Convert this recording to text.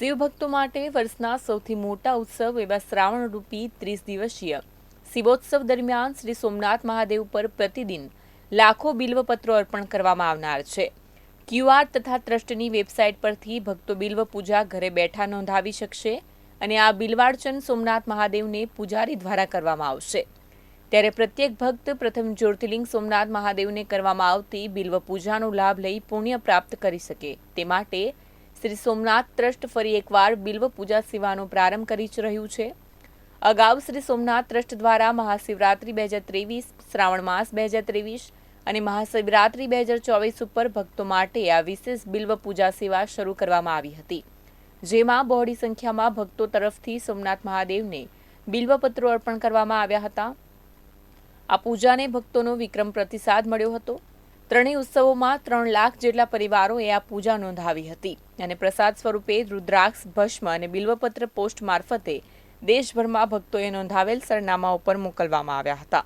શિવભક્તો માટે વર્ષના સૌથી મોટા ઉત્સવ એવા શ્રાવણ રૂપી ત્રીસ દિવસીય. શિવોત્સવ દરમિયાન શ્રી સોમનાથ મહાદેવ પર પ્રતિદિન લાખો બિલ્વપત્રો અર્પણ કરવામાં આવનાર છે. ક્યુઆર તથા ટ્રસ્ટની વેબસાઇટ પરથી ભક્તો બિલ્વ પૂજા ઘરે બેઠા નોંધાવી શકશે અને આ બિલ્વાર્ચન સોમનાથ મહાદેવને પૂજારી દ્વારા કરવામાં આવશે. ત્યારે પ્રત્યેક ભક્ત પ્રથમ જ્યોતિર્લિંગ સોમનાથ મહાદેવને કરવામાં આવતી બિલ્વ પૂજાનો લાભ લઈ પુણ્ય પ્રાપ્ત કરી શકે તે માટે શ્રી સોમનાથ ટ્રસ્ટ ફરી એકવાર બિલ્વ પૂજા સેવાનો પ્રારંભ કરી રહ્યું છે. અગાઉ શ્રી સોમનાથ ટ્રસ્ટ દ્વારા મહાશિવરાત્રિ બે હજાર ત્રેવીસ, શ્રાવણ માસ બે હજાર ત્રેવીસ અને મહાશિવરાત્રિ બે હજાર ચોવીસ ઉપર ભક્તો માટે આ વિશેષ બિલ્વ પૂજા સેવા શરૂ કરવામાં આવી હતી. જેમાં બહોળી સંખ્યામાં ભક્તો તરફથી સોમનાથ મહાદેવને બિલ્વપત્રો અર્પણ કરવામાં આવ્યા હતા. આ પૂજાને ભક્તોનો વિક્રમ પ્રતિસાદ મળ્યો હતો. ત્રણેય ઉત્સવોમાં ત્રણ લાખ જેટલા પરિવારોએ આ પૂજા નોંધાવી હતી. અને પ્રસાદ સ્વરૂપે રુદ્રાક્ષ, ભસ્મ અને બિલ્વપત્ર પોસ્ટ મારફતે દેશભરમાં ભક્તોએ નોંધાવેલ સરનામા ઉપર મોકલવામાં આવ્યા હતા.